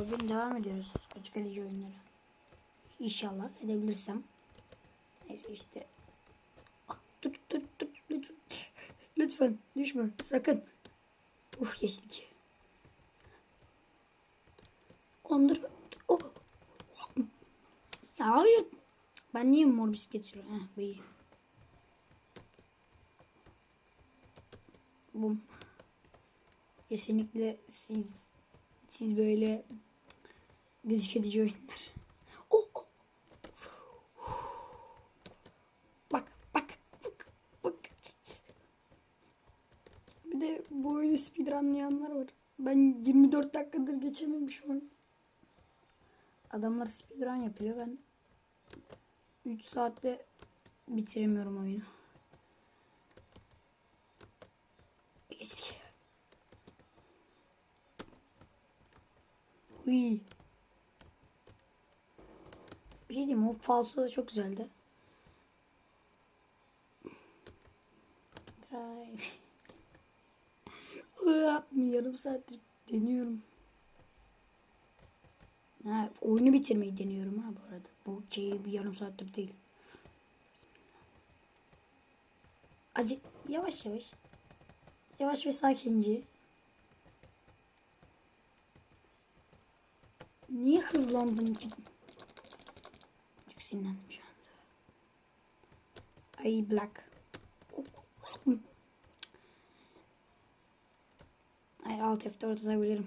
bugün devam ediyoruz açık edici oyunları. İnşallah edebilirsem. Neyse işte. Ah, Dur dur dur lütfen. Lütfen düşme sakın. Uh geçtik. Oğlum dur. Oh. Ya hayır. Ben niye mor bisiklet sürüyorum? Heh bu iyi. Bum. Kesinlikle siz siz böyle gıcık edici oyunlar. Oh, oh. Bak bak bak bak. Bir de bu oyunu speedrunlayanlar var. Ben 24 dakikadır geçememiş oyun. Adamlar speedrun yapıyor. Ben 3 saatte bitiremiyorum oyunu. Geçtik. Huy. Bir şey diyeyim o falso da çok güzeldi. Yarım saattir deniyorum. Ha, oyunu bitirmeyi deniyorum ha bu arada. Bu şeyi bir yarım saattir değil. Acı yavaş yavaş. Yavaş ve sakince. Niye hızlandım ki? Sinirlendim şu anda. Ay black. Ay alt F4 atabilirim.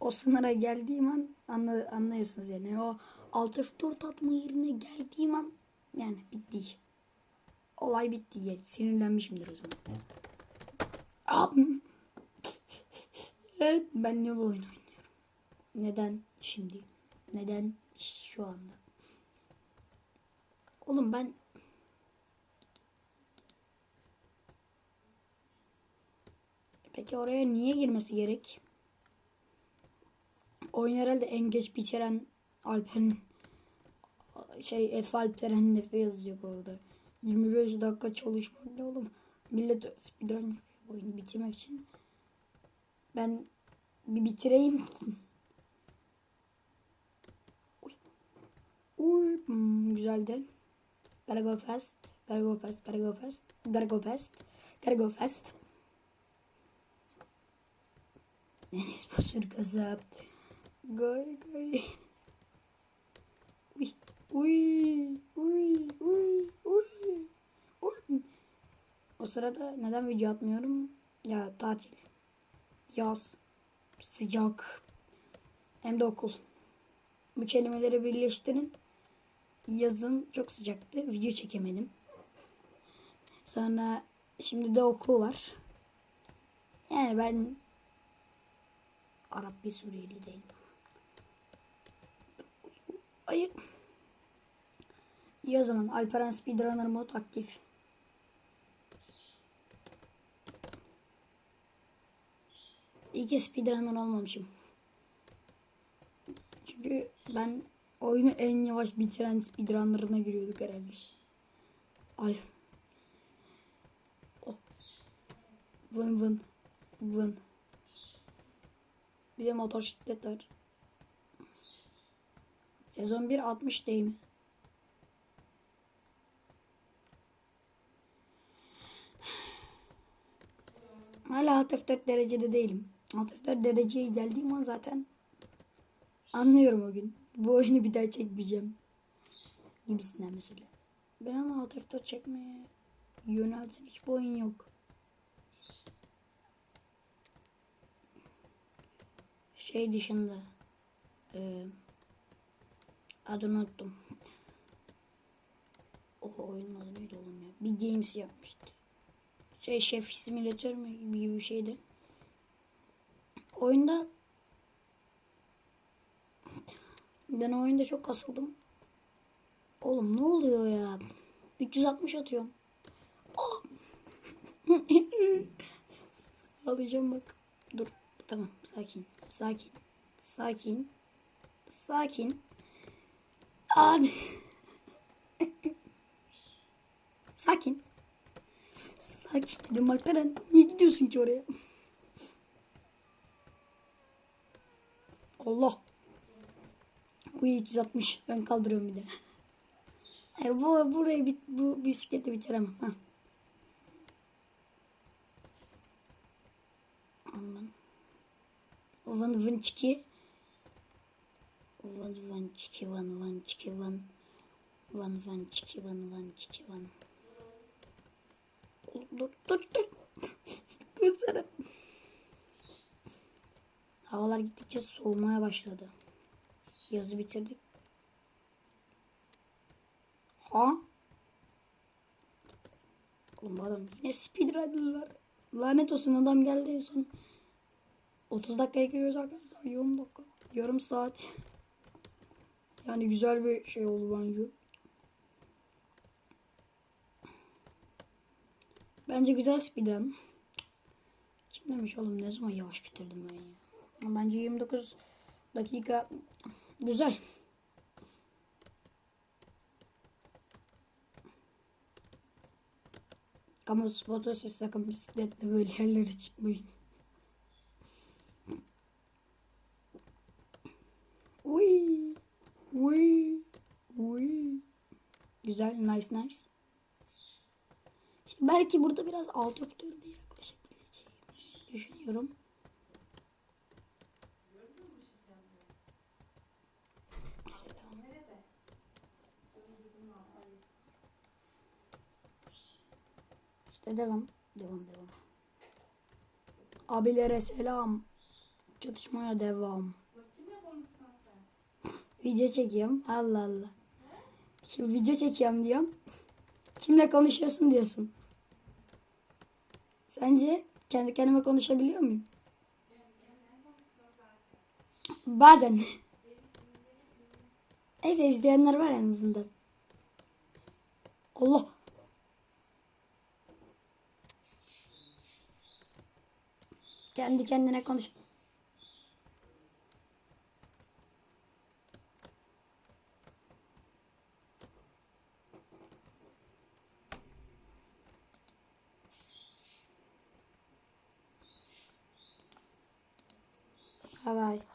O sınıra geldiğim an anla, anlıyorsunuz yani. O alt F4 atma yerine geldiğim an yani bitti. Olay bitti. Ya. Sinirlenmişimdir o zaman. Abim. Ben ne bu oyun oynuyorum? Neden şimdi? Neden şu anda? Oğlum ben Peki oraya niye girmesi gerek? Oyun herhalde en geç bitiren Alper'in şey F Alperen Efe yazacak orada. 25 dakika çalışmak ne oğlum? Millet speedrun oyunu bitirmek için. Ben bir bitireyim. Uy. Hmm, güzeldi. Gotta go fast. Gotta go fast. Gotta go fast. Gotta go fast. Gotta go fast. Enes Batur kasap. Goy goy. Uy. Uy. Uy. Uy. Uy. Uy. O sırada neden video atmıyorum? Ya tatil. Yaz. Sıcak. Hem de okul. Bu kelimeleri birleştirin. Yazın çok sıcaktı. Video çekemedim. Sonra şimdi de okul var. Yani ben Arap bir Suriyeli değilim. Hayır. İyi o zaman Alperen Speedrunner mod aktif. İyi ki speedrunner olmamışım. Çünkü ben oyunu en yavaş bitiren speedrunner'ına giriyorduk herhalde. Ay. Oh. Vın vın. Vın. Bir de motosiklet var. Sezon 1 60 değil mi? Hala alt F4 derecede değilim. Alt F4 dereceye geldiğim an zaten anlıyorum o gün. Bu oyunu bir daha çekmeyeceğim. Gibisinden mesela. Ben ama alt F4 çekmeye yönelten hiçbir oyun yok. Şey dışında e, adını unuttum. O oyunun adı neydi oğlum ya? Bir Games yapmıştı. Şey Şef Simülatör mü gibi bir şeydi. Oyunda ben oyunda çok kasıldım. Oğlum ne oluyor ya? 360 atıyorum. Oh! Alacağım bak. Dur. Tamam. Sakin. Sakin. Sakin. Sakin. Abi. Sakin. Sakin dedim Alperen. Niye gidiyorsun ki oraya? Allah. Uy 360. Ben kaldırıyorum bir de. Hayır bu burayı bit, bu bisikleti bitiremem. Heh. Aman. Van van çiki. Van van çiki van van çiki van. Van van çiki van van çiki van. Dur dur dur. Kızarım. Havalar gittikçe soğumaya başladı. Yazı bitirdik. Ha? Oğlum adam yine speedrunner'lar. Lanet olsun adam geldi en son. 30 dakikaya giriyoruz arkadaşlar. 20 dakika. Yarım saat. Yani güzel bir şey oldu bence. Bence güzel speedrun. Kim demiş oğlum ne zaman yavaş bitirdim ben ya. Bence 29 dakika güzel. Kamu spotu siz sakın bisikletle böyle yerlere çıkmayın. Uy. Uy. Uy. Güzel. Nice nice. Şimdi belki burada biraz alt öptüğü diye yaklaşabileceğim düşünüyorum. İşte devam. Devam devam. Abilere selam. Çatışmaya devam. Video çekiyorum. Allah Allah. Şimdi video çekiyorum diyorum. Kimle konuşuyorsun diyorsun. Sence kendi kendime konuşabiliyor muyum? Bazen. Neyse izleyenler var en azından. Allah. Kendi kendine konuş. Bye bye.